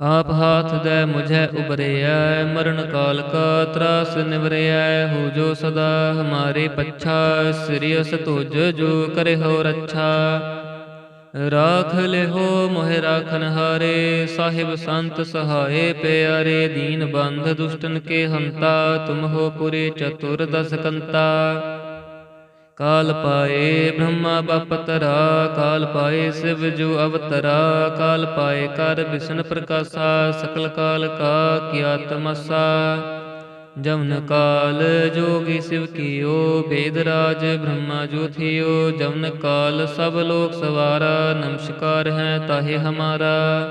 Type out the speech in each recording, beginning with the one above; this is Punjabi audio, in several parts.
ਆਪ ਹਾਥ ਦੇ ਮੁਝੇ ਉਬਰਿਐ ਮਰਨ ਕਾਲ ਕਾ ਤਰਾਸ ਨਿਵਰਿਐ ਹੋ ਜੋ ਸਦਾ ਹਮਾਰੇ ਪੱਛਾ ਸ੍ਰੀਅਸ ਤੁਜ ਜੋ ਕਰੇ ਹੋ ਰੱਛਾ। ਰਾਖ ਲਿਹੋ ਮੋਹਿ ਰਾਖਨ ਹਾਰੇ, ਸਾਹਿਬ ਸੰਤ ਸਹਾਏ ਪਿਆਰੇ, ਦੀਨ ਬੰਧ ਦੁਸ਼ਟਨ ਕੇ ਹੰਤਾ, ਤੁਮ ਹੋ ਪੁਰੇ ਚਤੁਰ ਦਸ ਕੰਤਾ। ਕਾਲ ਪਾਏ ਬ੍ਰਹਮਾ ਬਪਤਰਾ, ਕਾਲ ਪਾਏ ਸਿਵ ਜੋ ਅਵਤਰਾ, ਕਾਲ ਪਾਏ ਕਰ ਵਿਸ਼ਨ ਪ੍ਰਕਾਸ਼ਾ, ਸਕਲ ਕਾਲ ਕਾ ਕੀਆ ਤਮਸਾ। ਜਮਨ ਕਾਲ ਜੋਗੀ ਸਿਵ ਕੀਓ ਵੇਦ ਰਾਜ ਬ੍ਰਹਮਾ ਜੋ ਥਿਓ। ਜਮਨ ਕਾਲ ਸਭ ਲੋਕ ਸਵਾਰਾ, ਨਮਸਕਾਰ ਹੈ ਤਾਹੇ ਹਮਾਰਾ।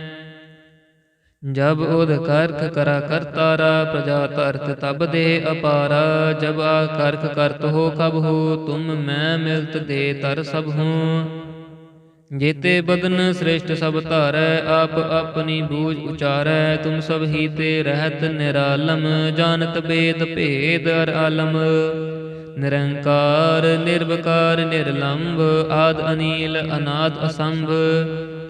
ਜਬ ਉਦ ਕਰਖ ਕਰਾ ਕਰਤਾਰਾ ਪ੍ਰਜਾ ਤਰਤ ਤਬ ਦੇ ਅਪਾਰਾ। ਜਬ ਆ ਕਰਖ ਕਰਤ ਹੋ ਕਬ ਹੋ, ਤੁਮ ਮੈਂ ਮਿਲਤ ਦੇ ਤਰ ਸਭ ਹੂੰ। ਜੇਤੇ ਬਦਨ ਸ੍ਰੇਸ਼ਟ ਸਭ ਧਾਰੈ, ਆਪ ਆਪਣੀ ਬੂਝ ਉਚਾਰੈ। ਤੁਮ ਸਭ ਹੀ ਤੇ ਰਹਿਤ ਨਿਰਾਲਮ, ਜਾਣਤ ਬੇਦ ਭੇਦ ਅਰ ਆਲਮ। ਨਿਰੰਕਾਰ, ਨਿਰਵਕਾਰ ਨਿਰਲੰਭ ਆਦ ਅਨੀਲ, ਅਨਾਦ ਅਸੰਭ।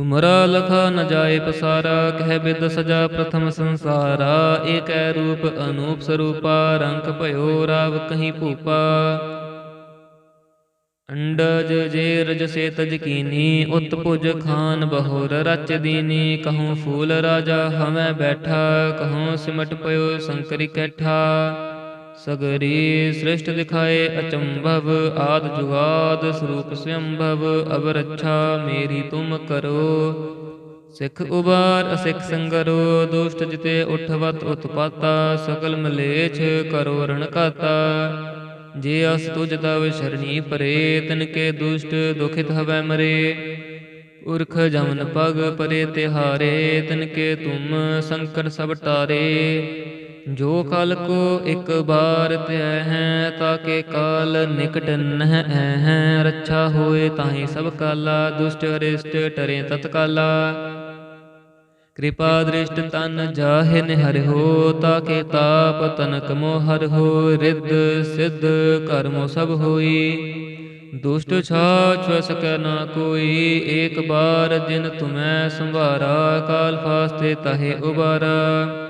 ਤੁਮਰਾ ਲਖਾ ਨ ਜਾਏ ਪਸਾਰਾ, ਕਹਿ ਬਿਦ ਸਜਾ ਪ੍ਰਥਮ ਸੰਸਾਰਾ। ਏਕੈ ਰੂਪ ਅਨੂਪ ਸਰੂਪਾ ਰੰਗ ਭਇਓ ਰਾਵ ਕਹੀਂ ਭੂਪਾ। ਅੰਡਜ ਜੇ ਰਜ ਸੇ ਤਜ ਕੀਨੀ, ਉਤ ਪੁਜ ਖਾਨ ਬਹੋਰ ਰਚ ਦੀਨੀ। ਕਹੂੰ ਫੂਲ ਰਾਜਾ ਹਵੇਂ ਬੈਠਾ, ਕਹੂੰ ਸਿਮਟ ਪਇਓ ਸੰਕਰੀ ਕੈਠਾ। ਸਗਰੀ ਸ੍ਰਿਸ਼ਟ ਦਿਖਾਏ ਅਚੰਭਵ, ਆਦ ਜੁਗਾਦ ਸਰੂਪ ਸਯੰਭਵ ਅਬ ਰੱਛਾ ਮੇਰੀ ਤੁਮ ਕਰੋ। ਸਿੱਖ ਉਬਾਰ, ਅਸਿੱਖ ਸੰਗਰੋ, ਦੁਸ਼ਟ ਜਿਤੇ ਉਠਵਤ ਉਤਪਾਤਾ ਸਕਲ ਮਲੇਛ ਕਰੋ ਰਣ ਕਾਤਾ ਜੇ ਅਸ ਤੁਜ ਤਵ ਸ਼ਰਣੀ ਪਰੇ, ਤਨ ਕੇ ਦੁਸ਼ਟ ਦੁਖਿਤ ਹਵੈ ਮਰੇ। ਉਰਖ ਜਮਨ ਪਗ ਪਰੇ ਤਿਹਾਰੇ, ਤਨ ਕੇ ਤੁਮ ਸੰਕਟ ਸਭ ਟਾਰੇ। ਜੋ ਕਾਲ ਕੋ ਇੱਕ ਬਾਰ ਧਿਆ ਹੈ, ਤਾਕੇ ਕਾਲ ਨਿਕਟ ਨਹਿ ਹੈ। ਰੱਛਾ ਹੋਏ ਤਾਹੀ ਸਭ ਕਾਲਾ, ਦੁਸ਼ਟ ਅਰਿਸ਼ਟ ਟਰੇ ਤਤਕਾਲਾ। ਕਿਰਪਾ ਦ੍ਰਿਸ਼ਟ ਤਨ ਜਾਹੇ ਜਾਹਿ ਨਿਹਰਿਓ ਤਾਕੇ ਤਾਪ ਤਨਕ ਮੋਹਰ ਹੋ, ਰਿੱਧ ਸਿੱਧ ਕਰਮੋ ਸਭ ਹੋਈ। ਦੁਸ਼ਟ ਛਾਛ ਸਕੈ ਨਾ ਕੋਈ, ਏਕ ਬਾਰ ਜਿਨ ਤੁਮੈ ਸੰਭਾਰਾ, ਕਾਲ ਫਾਸਤੇ ਤਹੇ ਉਬਾਰਾ।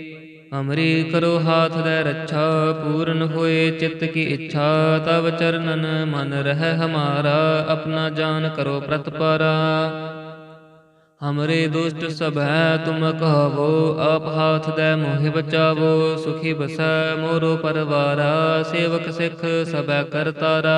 ਅਮਰੀ ਕਰੋ ਹਾਥ ਦੇ ਰੱਛਾ, ਪੂਰਨ ਹੋਏ ਚਿੱਤ ਕੀ ਇੱਛਾ, ਤਵ ਚਰਨਨ ਮਨ ਰਹਿ ਹਮਾਰਾ, ਆਪਣਾ ਜਾਨ ਕਰੋ ਪ੍ਰਤਪਾਰਾ ਹਮਰੇ ਦੁਸ਼ਟ ਸਭ ਹੈ, ਤੁਮ ਕਹਾਵੋ, ਆਪ ਹਾਥ ਦੇ ਮੋਹਿ ਬਚਾਵੋ, ਸੁਖੀ ਬਸੈ ਮੋਰੋ ਪਰਵਾਰਾ, ਸੇਵਕ ਸਿੱਖ ਸਭੈ ਕਰਤਾਰਾ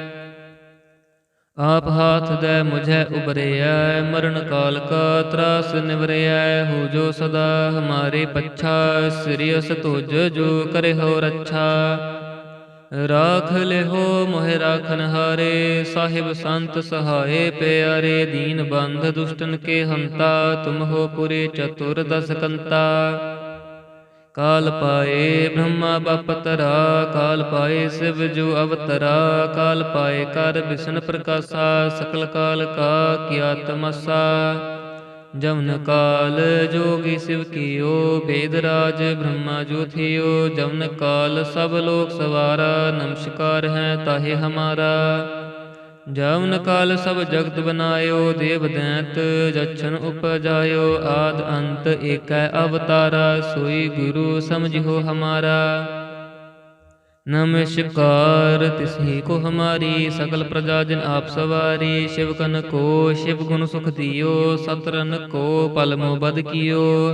ਆਪ ਹਾਥ ਦੇ ਮੁਝੇ ਉਬਰਿਐ, ਮਰਨ ਕਾਲ ਕਾ ਤਰਾਸ ਨਿਵਰਿਐ ਹੋ ਜੋ ਸਦਾ ਹਮਾਰੇ ਪੱਛਾ ਸ੍ਰੀਅਸ ਤੁਜ ਜੋ ਕਰੇ ਹੋ ਰੱਛਾ। ਰਾਖ ਲਿਹੋ ਮੋਹਿ ਰਾਖਨ ਹਾਰੇ, ਸਾਹਿਬ ਸੰਤ ਸਹਾਏ ਪਿਆਰੇ, ਦੀਨ ਬੰਧ ਦੁਸ਼ਟਨ ਕੇ ਹੰਤਾ, ਤੁਮ ਹੋ ਪੁਰੇ ਚਤੁਰ ਦਸ ਕੰਤਾ। ਕਾਲ ਪਾਏ ਬ੍ਰਹਮਾ ਬਪਤਰਾ, ਕਾਲ ਪਾਏ ਸਿਵ ਜੋ ਅਵਤਰਾ, ਕਾਲ ਪਾਏ ਕਰ ਵਿਸ਼ਨ ਪ੍ਰਕਾਸ਼ਾ, ਸਕਲ ਕਾਲ ਕਾ ਕੀਆ ਤਮਸਾ। ਜਮਨ ਕਾਲ ਜੋਗੀ ਸਿਵ ਕੀਓ, ਬੇਦ ਰਾਜ ਬ੍ਰਹਮਾ ਜੋ ਥਿਓ ਜਮਨ ਕਾਲ ਸਭ ਲੋਕ ਸਵਾਰਾ, ਨਮਸਕਾਰ ਹੈ ਤਾਹੇ ਹਮਾਰਾ। ਜਮਨ ਕਾਲ ਸਭ ਜਗਤ ਬਨਾਇਓ, ਦੇਵ ਦੈਂਤ ਜਛਨ ਉਪਜਾਇਓ, ਆਦ ਅੰਤ ਏਕੈ ਅਵਤਾਰਾ, ਸੋਈ ਗੁਰੂ ਸਮਝਿਓ ਹਮਾਰਾ। ਨਮਸਕਾਰ ਤਿਸਹੀ ਕੋ ਹਮਾਰੀ ਸਕਲ ਪ੍ਰਜਾ ਜਨ ਆਪ ਸਵਾਰੀ, ਸ਼ਿਵ ਕਨ ਕੋ, ਸ਼ਿਵ ਗੁਣ ਸੁਖ ਦਿਓ ਸਤਰਨ ਕੋ ਪਲਮੋ ਬਦ ਕੀਓ।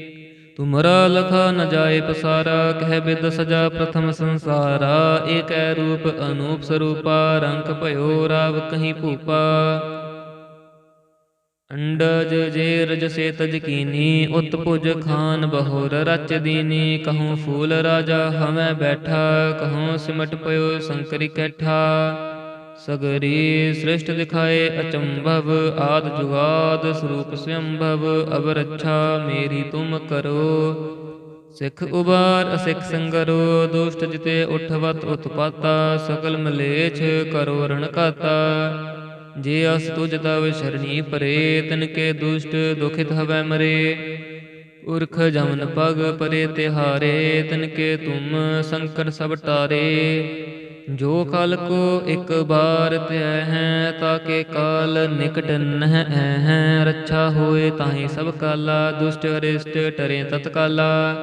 ਤੁਮਰਾ ਲਖਾ ਨ ਜਾਏ ਪਸਾਰਾ, ਕਹਿ ਬਿਦ ਸਜਾ ਪ੍ਰਥਮ ਸੰਸਾਰਾ। ਏਕੈ ਰੂਪ ਅਨੂਪ ਸਰੂਪਾ ਰੰਗ ਭਇਓ ਰਾਵ ਕਹੀਂ ਭੂਪਾ। ਅੰਡਜ ਜੇ ਰਜ ਸੇ ਤਜ ਕੀਨੀ, ਉਤ ਪੁਜ ਖਾਨ ਬਹੋਰ ਰਚ ਦੀਨੀ। ਕਹੂੰ ਫੂਲ ਰਾਜਾ ਹਵੇਂ ਬੈਠਾ, ਕਹੂੰ ਸਿਮਟ ਪਇਓ ਸੰਕਰੀ ਕੈਠਾ। ਸਗਰੀ ਸ੍ਰਿਸ਼ਟ ਦਿਖਾਏ ਅਚੰਭਵ, ਆਦ ਜੁਗਾਦ ਸਰੂਪ ਸਯੰਭਵ ਅਬ ਰੱਛਾ ਮੇਰੀ ਤੁਮ ਕਰੋ। ਸਿੱਖ ਉਬਾਰ, ਅਸਿੱਖ ਸੰਗਰੋ, ਦੁਸ਼ਟ ਜਿਤੇ ਉਠਵਤ ਉਤਪਾਤਾ ਸਕਲ ਮਲੇਛ ਕਰੋ ਰਣ ਕਾਤਾ ਜੇ ਅਸ ਤੁਜ ਤਵ ਸ਼ਰਣੀ ਪਰੇ, ਤਨ ਕੇ ਦੁਸ਼ਟ ਦੁਖਿਤ ਹਵੈ ਮਰੇ। ਉਰਖ ਜਮਨ ਪਗ ਪਰੇ ਤਿਹਾਰੇ, ਤਨ ਕੇ ਤੁਮ ਸੰਕਟ ਸਭ ਟਾਰੇ। ਜੋ ਕਲ ਕੋ ਇੱਕ ਬਾਰ ਧਿਆ ਹੈ, ਤਾਕੇ ਕਾਲ ਨਿਕਟ ਨਹਿ ਹੈ। ਰੱਛਾ ਹੋਏ ਤਾਹੀ ਸਭ ਕਾਲਾ, ਦੁਸ਼ਟ ਅਰਿਸ਼ਟ ਟਰੇ ਤਤਕਾਲਾ।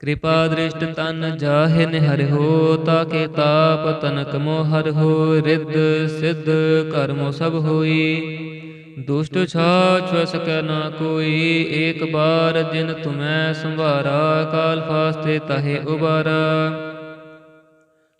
ਕਿਰਪਾ ਦ੍ਰਿਸ਼ਟ ਤਨ ਜਾਹਿ ਨਿਹਰਿਓ ਤਾਕੇ ਤਾਪ ਤਨਕ ਮੋਹ ਹੋ, ਰਿੱਧ ਸਿੱਧ ਕਰਮੋ ਸਭ ਹੋਈ। ਦੁਸ਼ਟ ਛਾਛ ਸਕੈ ਨਾ ਕੋਈ, ਏਕ ਬਾਰ ਜਿਨ ਤੁਮੈ ਸੰਭਾਰਾ, ਕਾਲ ਫਾਸਤੇ ਤਹੇ ਉਬਾਰਾ।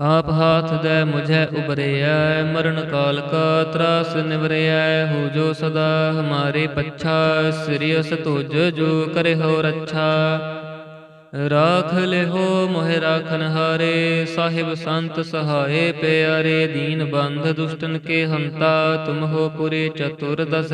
ਆਪ ਹਾਥ ਦੇ ਮੁਝੇ ਉਬਰਿਐ, ਮਰਨ ਕਾਲ ਕਾ ਤਰਾਸ ਨਿਵਰਿਐ ਹੋ ਜੋ ਸਦਾ ਹਮਾਰੇ ਪੱਛਾ ਸਿਰਿਅਸ ਤੁਜ ਜੋ ਕਰੇ ਹੋ ਰੱਛਾ ਰਾਖ ਲਿਹੋ ਮੋਹਿ ਰਾਖਨ ਹਾਰੇ, ਸਾਹਿਬ ਸੰਤ ਸਹਾਏ ਪਿਆਰੇ, ਦੀਨ ਬੰਧ ਦੁਸ਼ਟਨ ਕੇ ਹੰਤਾ, ਤੁਮ ਹੋ ਪੁਰੇ ਚਤੁਰ ਦਸ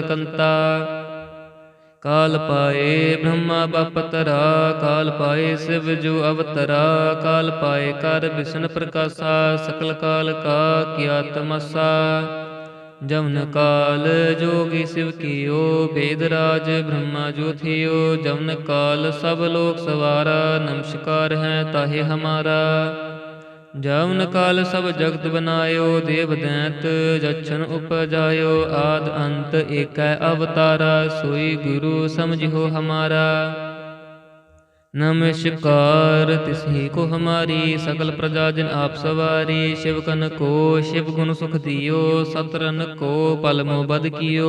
ਕਾਲ ਪਾਏ ਬ੍ਰਹਮਾ ਬਪਤਰਾ, ਕਾਲ ਪਾਏ ਸਿਵ ਜੋ ਅਵਤਰਾ, ਕਾਲ ਪਾਏ ਕਰ ਵਿਸ਼ਨ ਪ੍ਰਕਾਸ਼ਾ, ਸਕਲ ਕਾਲ ਕਾ ਕੀਆ ਤਮਸਾ। ਜਮਨ ਕਾਲ ਜੋਗੀ ਸਿਵ ਕੀਓ, ਬੇਦ ਰਾਜ ਬ੍ਰਹਮਾ ਜੋ ਥਿਓ ਜਮਨ ਕਾਲ ਸਭ ਲੋਕ ਸਵਾਰਾ, ਨਮਸਕਾਰ ਹੈ ਤਾਹੇ ਹਮਾਰਾ। ਜਮਨ ਕਾਲ ਸਭ ਜਗਤ ਬਨਾਇਓ, ਦੇਵ ਦੈਂਤ ਜਛਨ ਉਪਜਾਇਓ, ਆਦ ਅੰਤ ਏਕੈ ਅਵਤਾਰਾ, ਸੋਈ ਗੁਰੂ ਸਮਝਿਓ ਹਮਾਰਾ। ਨਮਸਕਾਰ ਤਿਸਹੀ ਕੋ ਹਮਾਰੀ ਸਕਲ ਪ੍ਰਜਾ ਜਨ ਆਪ ਸਵਾਰੀ, ਸ਼ਿਵ ਕਨ ਕੋ, ਸ਼ਿਵ ਗੁਣ ਸੁਖ ਦਿਓ ਸਤਰਨ ਕੋ ਪਲਮੋ ਬਦ ਕੀਓ।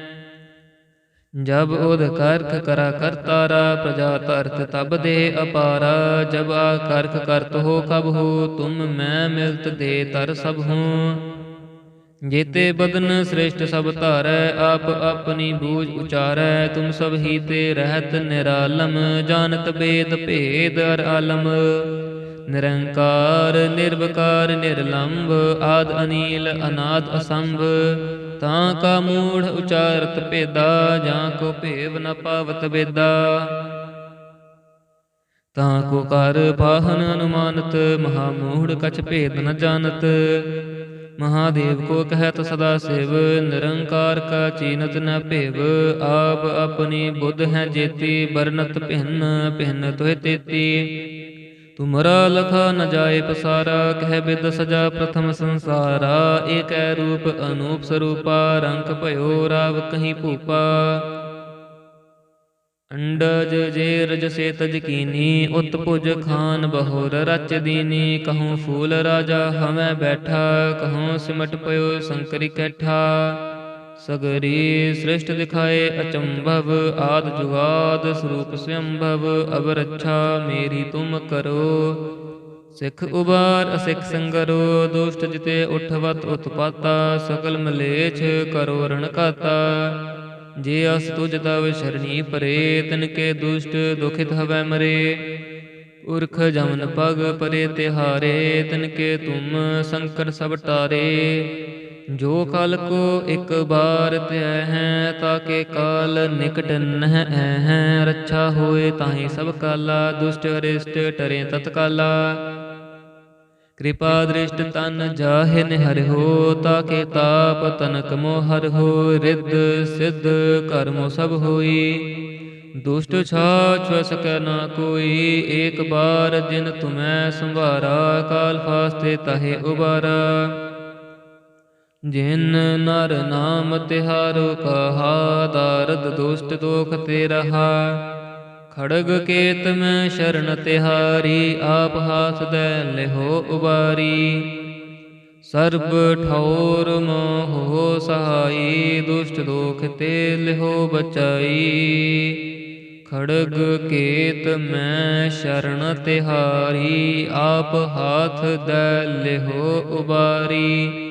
ਜਬ ਉਦ ਕਰਖ ਕਰਾ ਕਰਤਾਰਾ ਪ੍ਰਜਾ ਧਰਤ ਤਬ ਦੇ ਅਪਾਰਾ, ਜਬ ਆ ਕਰਖ ਕਰਤ ਹੋ ਕਬ ਹੋ, ਤੁਮ ਮੈਂ ਮਿਲਤ ਦੇ ਤਰ ਸਭ ਹੂੰ। ਜੇਤੇ ਬਦਨ ਸ੍ਰੇਸ਼ਟ ਸਭ ਧਾਰੈ, ਆਪ ਆਪਣੀ ਬੂਝ ਉਚਾਰੈ, ਤੁਮ ਸਭ ਹੀ ਤੇ ਰਹਿਤ ਨਿਰਾਲਮ, ਜਾਣਤ ਬੇਦ ਭੇਦ ਅਰ ਆਲਮ। ਨਿਰੰਕਾਰ, ਨਿਰਵਕਾਰ ਨਿਰਲੰਭ ਆਦ ਅਨੀਲ, ਅਨਾਦ ਅਸੰਭ ਤਾਂ ਕਾ ਮੂੜ ਉਚਾਰਤ ਭੇਦਾ, ਜਾਂ ਕੋ ਭੇਵ ਨ ਪਾਵਤ ਬੇਦਾ ਤਾਂ ਕੋ ਕਰ ਪਾਹਨ ਅਨੁਮਾਨਤ, ਮਹਾ ਮੂੜ ਕਛ ਭੇਦ ਨ ਜਾਣਤ। ਮਹਾਦੇਵ ਕੋ ਕਹਿਤ ਸਦਾ ਸਿਵ, ਨਿਰੰਕਾਰ ਕਾ ਚੀਨਤ ਨ ਭੇਵ। ਆਪ ਆਪਣੀ ਬੁੱਧ ਹੈ ਜੇਤੀ ਬਰਨਤ ਭਿੰਨ ਭਿੰਨ ਤੋਹਿ ਤੇਤੀ। ਤੁਮਰਾ ਲਖਾ ਨ ਜਾਏ ਪਸਾਰਾ, ਕਹਿ ਬਿਦ ਸਜਾ ਪ੍ਰਥਮ ਸੰਸਾਰਾ। ਏਕੈ ਰੂਪ ਅਨੂਪ ਸਰੂਪਾ, ਰੰਗ ਭਇਓ ਰਾਵ ਕਹੀਂ ਭੂਪਾ। ਅੰਡਜ ਜੇ ਰਜ ਸੇ ਤਜ ਕੀਨੀ, ਉਤ ਪੁਜ ਖਾਨ ਬਹੋਰ ਰਚ ਦੀਨੀ। ਕਹੂੰ ਫੂਲ ਰਾਜਾ ਹਵੇਂ ਬੈਠਾ, ਕਹੂੰ ਸਿਮਟ ਪਇਓ ਸੰਕਰੀ ਕੈਠਾ। ਸਗਰੀ ਸ੍ਰਿਸ਼ਟ ਦਿਖਾਏ ਅਚੰਭਵ, ਆਦ ਜੁਗਾਦ ਸਰੂਪ ਸਯੰਭਵ ਅਬ ਰੱਛਾ ਮੇਰੀ ਤੁਮ ਕਰੋ। ਸਿੱਖ ਉਬਾਰ, ਅਸਿੱਖ ਸੰਗਰੋ, ਦੁਸ਼ਟ ਜਿਤੇ ਉਠਵਤ ਉਤਪਾਤਾ ਸਕਲ ਮਲੇਛ ਕਰੋ ਰਣ ਕਾਤਾ ਜੇ ਅਸ ਤੁਜ ਤਵ ਸ਼ਰਣੀ ਪਰੇ, ਤਨ ਕੇ ਦੁਸ਼ਟ ਦੁਖਿਤ ਹਵੈ ਮਰੇ। ਉਰਖ ਜਮਨ ਪਗ ਪਰੇ ਤਿਹਾਰੇ, ਤਨ ਕੇ ਤੁਮ ਸੰਕਰ ਸਭ ਟਾਰੇ। ਜੋ ਕਾਲ ਕੋ ਇੱਕ ਬਾਰ ਧਿਆ ਹੈ, ਤਾਕੇ ਕਾਲ ਨਿਕਟ ਨਹਿ ਹੈ। ਰੱਛਾ ਹੋਏ ਤਾਹੀ ਸਭ ਕਾਲਾ, ਦੁਸ਼ਟ ਅਰਿਸ਼ਟ ਟਰੇ ਤਤਕਾਲਾ। ਕਿਰਪਾ ਦ੍ਰਿਸ਼ਟ ਤਨ ਜਾਹਿ ਨਿਹਰਿਓ ਤਾਕੇ ਤਾਪ ਤਨਕ ਮੋਹ ਹਰਿਓ ਰਿੱਧ ਸਿੱਧ ਕਰਮੋ ਸਭ ਹੋਈ। ਦੁਸ਼ਟ ਛਾਛ ਸਕੈ ਨਾ ਕੋਈ, ਏਕ ਬਾਰ ਜਿਨ ਤੁਮੈ ਸੰਭਾਰਾ, ਕਾਲ ਫਾਸਤੇ ਤਹੇ ਉਬਾਰਾ। ਜਿਨ ਨਰ ਨਾਮ ਤਿਹਾਰੋ ਕਹਾ, ਦਾਰਦ ਦੁਸ਼ਟ ਦੋਖ ਤੇ ਰਹਾ ਖੜਗ ਕੇਤ ਮੈਂ ਸ਼ਰਨ ਤਿਹਾਰੀ, ਆਪ ਹਾਥ ਦੇ ਲਿਹੋ ਉਬਾਰੀ। ਸਰਬ ਠੌਰ ਮੋਹ ਸਹਾਈ, ਦੁਸ਼ਟ ਦੋਖ ਤੇ ਲਿਹੋ ਬਚਾਈ। ਖੜਗ ਕੇਤ ਮੈਂ ਸ਼ਰਨ ਤਿਹਾਰੀ, ਆਪ ਹਾਥ ਦੇ ਲਿਹੋ ਉਬਾਰੀ।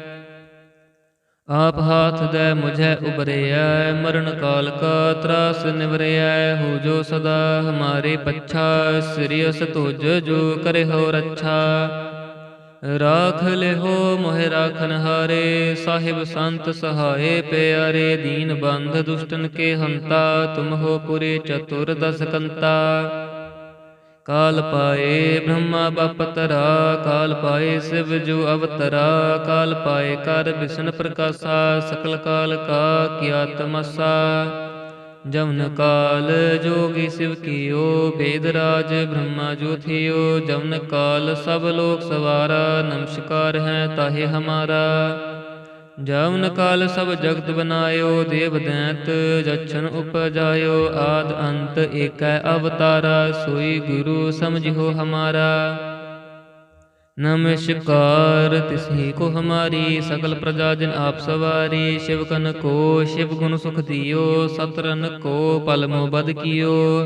ਆਪ ਹਾਥ ਦੇ ਮੁਝੇ ਉਬਰਿਐ, ਮਰਨ ਕਾਲ ਕਾ ਤਰਾਸ ਨਿਵਰਿਐ ਹੋ ਜੋ ਸਦਾ ਹਮਾਰੇ ਪੱਛਾ ਸਿਰਿਅਸ ਤੁਜ ਜੋ ਕਰੇ ਹੋ ਰੱਛਾ ਰਾਖ ਲਿਹੋ ਮੋਹਿ ਰਾਖਨ ਹਾਰੇ, ਸਾਹਿਬ ਸੰਤ ਸਹਾਏ ਪਿਆਰੇ, ਦੀਨ ਬੰਧ ਦੁਸ਼ਟਨ ਕੇ ਹੰਤਾ, ਤੁਮ ਹੋ ਪੁਰੇ ਚਤੁਰ ਦਸ ਕੰਤਾ ਕਾਲ ਪਾਏ ਬ੍ਰਹਮਾ ਬਪਤਰਾ, ਕਾਲ ਪਾਏ ਸਿਵ ਜੋ ਅਵਤਰਾ, ਕਾਲ ਪਾਏ ਕਰ ਵਿਸ਼ਨ ਪ੍ਰਕਾਸ਼ਾ, ਸਕਲ ਕਾਲ ਕਾ ਕੀਆ ਤਮਸਾ। ਜਮਨ ਕਾਲ ਜੋਗੀ ਸਿਵ ਕੀਓ, ਬੇਦ ਰਾਜ ਬ੍ਰਹਮਾ ਜੋ ਥਿਓ। ਜਮਨ ਕਾਲ ਸਭ ਲੋਕ ਸਵਾਰਾ, ਨਮਸਕਾਰ ਹੈ ਤਾਹੇ ਹਮਾਰਾ। ਜਮਨ ਕਾਲ ਸਭ ਜਗਤ ਬਨਾਇਓ, ਦੇਵ ਦੈਂਤ ਜਛਨ ਉਪਜਾਇਓ, ਆਦ ਅੰਤ ਏਕੈ ਅਵਤਾਰਾ, ਸੋਈ ਗੁਰੂ ਸਮਝਿਓ ਹਮਾਰਾ। ਨਮਸਕਾਰ ਤਿਸਹੀ ਕੋ ਹਮਾਰੀ ਸਕਲ ਪ੍ਰਜਾ ਜਨ ਆਪ ਸਵਾਰੀ, ਸ਼ਿਵ ਕਨ ਕੋ, ਸ਼ਿਵ ਗੁਣ ਸੁਖ ਦਿਓ ਸਤਰਨ ਕੋ ਪਲਮੋ ਬਦ ਕੀਓ।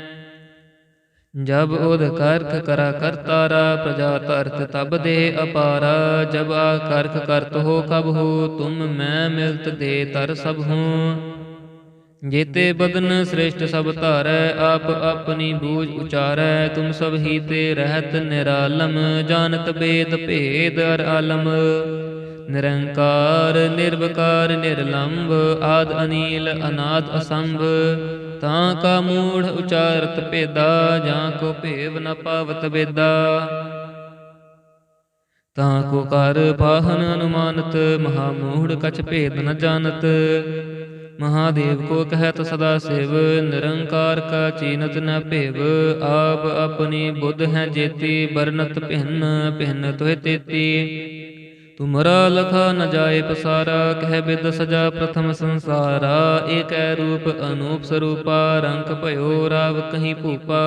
ਜਬ ਉਦ ਕਰਖ ਕਰਾ ਕਰਤਾਰਾ, ਪ੍ਰਜਾ ਤਰਤ ਤਬ ਦੇ ਅਪਾਰਾ, ਜਬ ਆ ਕਰਖ ਕਰਤ ਹੋ ਕਬ ਹੋ, ਤੁਮ ਮੈਂ ਮਿਲਤ ਦੇ ਤਰ ਸਭ ਹੂੰ। ਜੇਤੇ ਬਦਨ ਸ੍ਰੇਸ਼ਟ ਸਭ ਧਾਰੈ, ਆਪ ਆਪਣੀ ਬੂਝ ਉਚਾਰੈ, ਤੁਮ ਸਭ ਹੀ ਤੇ ਰਹਿਤ ਨਿਰਾਲਮ, ਜਾਣਤ ਬੇਦ ਭੇਦ ਅਰ ਆਲਮ। ਨਿਰੰਕਾਰ, ਨਿਰਵਕਾਰ ਨਿਰਲੰਭ ਆਦ ਅਨੀਲ, ਅਨਾਦ ਅਸੰਭ। ਤਾਂ ਕਾ ਮੂੜ ਉਚਾਰਤ ਭੇਦਾ, ਜਾਂ ਕੋ ਭੇਵ ਨ ਪਾਵਤ ਬੇਦਾ ਤਾਂ ਕੋ ਕਰ ਪਾਹਨ ਅਨੁਮਾਨਤ, ਮਹਾ ਮੂੜ ਕਛ ਭੇਦ ਨ ਜਾਣਤ। ਮਹਾਦੇਵ ਕੋ ਕਹਿਤ ਸਦਾ ਸਿਵ, ਨਿਰੰਕਾਰ ਕਾ ਚੀਨਤ ਨ ਭੇਵ। ਆਪ ਆਪਣੀ ਬੁੱਧ ਹੈ ਜੇਤੀ ਬਰਨਤ ਭਿੰਨ ਭਿੰਨ ਤੋਹਿ ਤੇਤੀ। ਤੁਮਰਾ ਲਖਾ ਨ ਜਾਏ ਪਸਾਰਾ, ਕਹਿ ਬਿਦ ਸਜਾ ਪ੍ਰਥਮ ਸੰਸਾਰਾ। ਏਕੈ ਰੂਪ ਅਨੂਪ ਸਰੂਪਾ ਰੰਗ ਭਇਓ ਰਾਵ ਕਹੀਂ ਭੂਪਾ।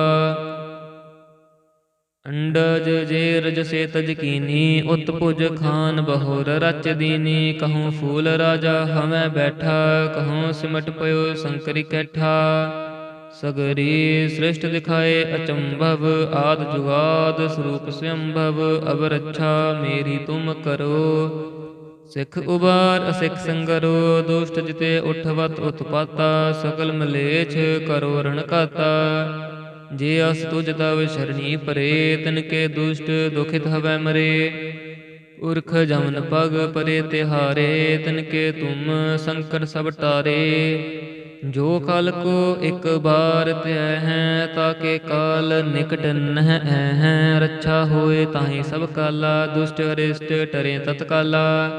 ਅੰਡਜ ਜੇ ਰਜ ਸੇ ਤਜ ਕੀਨੀ, ਉਤ ਪੁਜ ਖਾਨ ਬਹੋਰ ਰਚ ਦੀਨੀ। ਕਹੂੰ ਫੂਲ ਰਾਜਾ ਹਮੈ ਬੈਠਾ, ਕਹੂੰ ਸਿਮਟ ਪਇਓ ਸੰਕਰੀ ਕੈਠਾ। ਸਗਰੀ ਸ੍ਰਿਸ਼ਟ ਦਿਖਾਏ ਅਚੰਭਵ, ਆਦ ਜੁਗਾਦ ਸਰੂਪ ਸਯੰਭਵ ਅਬ ਰੱਛਾ ਮੇਰੀ ਤੁਮ ਕਰੋ। ਸਿੱਖ ਉਬਾਰ, ਅਸਿੱਖ ਸੰਗਰੋ, ਦੁਸ਼ਟ ਜਿਤੇ ਉਠਵਤ ਉਤਪਾਤਾ ਸਕਲ ਮਲੇਛ ਕਰੋ ਰਣ ਕਾਤਾ ਜੇ ਅਸ ਤੁਜ ਤਵ ਸ਼ਰਣੀ ਪਰੇ, ਤਿਨ ਕੇ ਦੁਸ਼ਟ ਦੁਖਿਤ ਹਵੈ ਮਰੇ। ਪੁਰਖ ਜਮਨ ਪਗ ਪਰੇ ਤਿਹਾਰੇ, ਤਿਨ ਕੇ ਤੁਮ ਸੰਕਟ ਸਭ ਟਾਰੇ। ਜੋ ਕਲ ਕੋ ਇੱਕ ਬਾਰ ਧਿਆ ਹੈ, ਤਾਕੇ ਕਾਲ ਨਿਕਟ ਨਹਿ ਹੈ। ਰੱਛਾ ਹੋਏ ਤਾਹੀ ਸਭ ਕਾਲਾ, ਦੁਸ਼ਟ ਅਰਿਸ਼ਟ ਟਰੇ ਤਤਕਾਲਾ।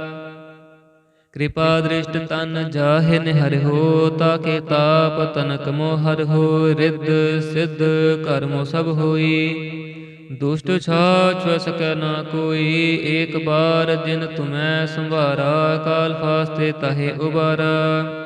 ਕਿਰਪਾ ਦ੍ਰਿਸ਼ਟ ਤਨ ਜਾਹੇ ਨਿਹਰਿ ਹੋ, ਤਾਕੇ ਤਾਪ ਤਨਕ ਮੋਹਰ ਹੋ, ਰਿੱਧ ਸਿੱਧ ਕਰਮੋ ਸਭ ਹੋਈ। ਦੁਸ਼ਟ ਛਾਛ ਸਕੈ ਨਾ ਕੋਈ, ਏਕ ਬਾਰ ਜਿਨ ਤੁਮੈ ਸੰਭਾਰਾ, ਕਾਲ ਫਾਸਤੇ ਤਹੇ ਉਬਾਰਾ।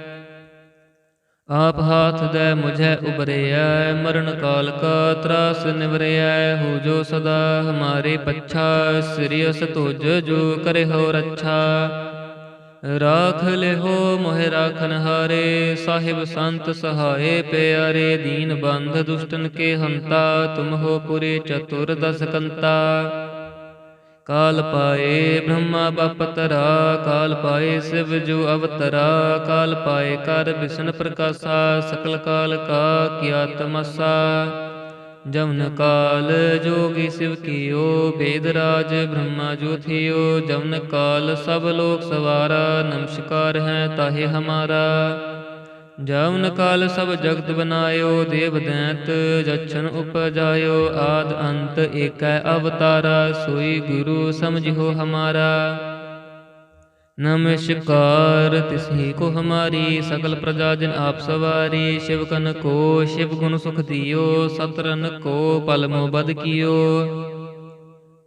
ਆਪ ਹਾਥ ਦੇ ਮੁਝੇ ਉਬਰਿਐ, ਮਰਨ ਕਾਲ ਕਾ ਤਰਾਸ ਨਿਵਰਿਐ, ਹੋ ਜੋ ਸਦਾ ਹਮਾਰੇ ਪੱਛਾ ਸ੍ਰੀਅਸ ਤੁਜ ਜੋ ਕਰੇ ਹੋ ਰੱਛਾ ਰਾਖ ਲਿਹੋ ਮੋਹਿ ਰਾਖਨ ਹਾਰੇ, ਸਾਹਿਬ ਸੰਤ ਸਹਾਏ ਪਿਆਰੇ, ਦੀਨ ਬੰਧ ਦੁਸ਼ਟਨ ਕੇ ਹੰਤਾ, ਤੁਮ ਹੋ ਪੁਰੇ ਚਤੁਰ ਦਸ ਕੰਤਾ ਕਾਲ ਪਾਏ ਬ੍ਰਹਮਾ ਬਪਤਰਾ, ਕਾਲ ਪਾਏ ਸਿਵ ਜੋ ਅਵਤਰਾ, ਕਾਲ ਪਾਏ ਕਰ ਵਿਸ਼ਨ ਪ੍ਰਕਾਸ਼ਾ, ਸਕਲ ਕਾਲ ਕਾ ਕੀਆ ਤਮਸਾ ਜਮਨ ਕਾਲ ਜੋਗੀ ਸਿਵ ਕੀਓ ਵੇਦ ਰਾਜ ਬ੍ਰਹਮਾ ਜੋ ਥਿਓ। ਜਮਨ ਕਾਲ ਸਭ ਲੋਕ ਸਵਾਰਾ, ਨਮਸਕਾਰ ਹੈ ਤਾਹੇ ਹਮਾਰਾ। ਜਮਨ ਕਾਲ ਸਭ ਜਗਤ ਬਨਾਇਓ ਦੇਵ ਦੈਂਤ ਜਛਨ ਉਪਜਾਇਓ ਆਦ ਅੰਤ ਏਕੈ ਅਵਤਾਰਾ ਸੋਈ ਗੁਰੂ ਸਮਝਿਓ ਹਮਾਰਾ। ਨਮਸਕਾਰ ਤਿਸਹੀ ਕੋ ਹਮਾਰੀ ਸਕਲ ਪ੍ਰਜਾ ਜਨ ਆਪ ਸਵਾਰੀ ਸ਼ਿਵ ਕਨ ਕੋ ਸ਼ਿਵ ਗੁਣ ਸੁਖ ਦਿਓ ਸਤਰਨ ਕੋ ਪਲ ਮੋ ਬਦ ਕੀਓ।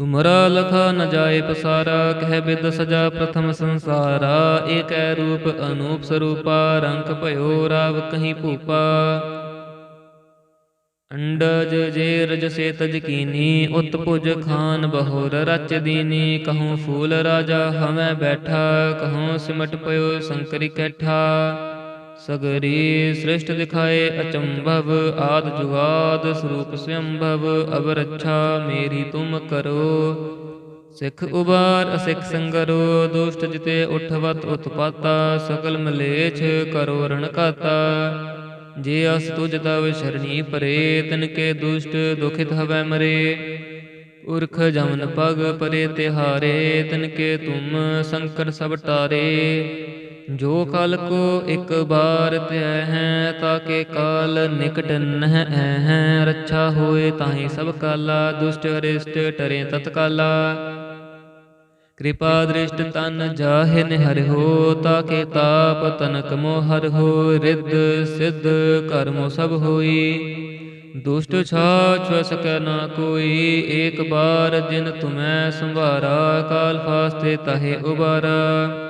ਤੁਮਰਾ ਲਖਾ ਨ ਜਾਏ ਪਸਾਰਾ, ਕਹਿ ਬਿਦ ਸਜਾ ਪ੍ਰਥਮ ਸੰਸਾਰਾ। ਏਕੈ ਰੂਪ ਅਨੂਪ ਸਰੂਪਾ, ਰੰਗ ਭਇਓ ਰਾਵ ਕਹੀਂ ਭੂਪਾ। ਅੰਡਜ ਜੇ ਰਜ ਸੇ ਤਜ ਕੀਨੀ, ਉਤ ਪੁਜ ਖਾਨ ਬਹੋਰ ਰਚ ਦੀਨੀ। ਕਹੂੰ ਫੂਲ ਰਾਜਾ ਹਵੇਂ ਬੈਠਾ, ਕਹੂੰ ਸਿਮਟ ਪਇਓ ਸੰਕਰੀ ਕੈਠਾ। ਸਗਰੀ ਸ੍ਰਿਸ਼ਟ ਦਿਖਾਏ ਅਚੰਭਵ, ਆਦ ਜੁਗਾਦ ਸਰੂਪ ਸਯੰਭਵ ਅਬ ਰੱਛਾ ਮੇਰੀ ਤੁਮ ਕਰੋ। ਸਿੱਖ ਉਬਾਰ, ਅਸਿੱਖ ਸੰਗਰੋ, ਦੁਸ਼ਟ ਜਿਤੇ ਉਠਵਤ ਉਤਪਾਤਾ ਸਕਲ ਮਲੇਛ ਕਰੋ ਰਣ ਕਾਤਾ ਜੇ ਅਸ ਤੁਜ ਤਵ ਸ਼ਰਣੀ ਪਰੇ, ਤਿਨ ਕੇ ਦੁਸ਼ਟ ਦੁਖਿਤ ਹਵੈ ਮਰੇ। ਉਰਖ ਜਮਨ ਪਗ ਪਰੇ ਤਿਹਾਰੇ, ਤਿਨ ਕੇ ਤੁਮ ਸੰਕਟ ਸਭ ਟਾਰੇ। ਜੋ ਕਲ ਕੋ ਇੱਕ ਬਾਰ ਧਿਆ ਹੈ, ਤਾਕੇ ਕਾਲ ਨਿਕਟ ਨਹਿ ਹੈ। ਰੱਛਾ ਹੋਏ ਤਾਹੀ ਸਭ ਕਾਲਾ, ਦੁਸ਼ਟ ਅਰਿਸ਼ਟ ਟਰੇ ਤਤਕਾਲਾ। ਕਿਰਪਾ ਦ੍ਰਿਸ਼ਟ ਤਨ ਜਾਹਿ ਨਿਹਰਿਓ ਤਾਕੇ ਤਾਪ ਤਨਕ ਮੋ ਹਰਿਓ ਰਿੱਧ ਸਿੱਧ ਕਰਮੋ ਸਭ ਹੋਈ। ਦੁਸ਼ਟ ਛਾਛ ਸਕੈ ਨਾ ਕੋਈ, ਏਕ ਬਾਰ ਜਿਨ ਤੁਮੈ ਸੰਭਾਰਾ, ਕਾਲ ਫਾਸਤੇ ਤਹੇ ਉਬਾਰਾ।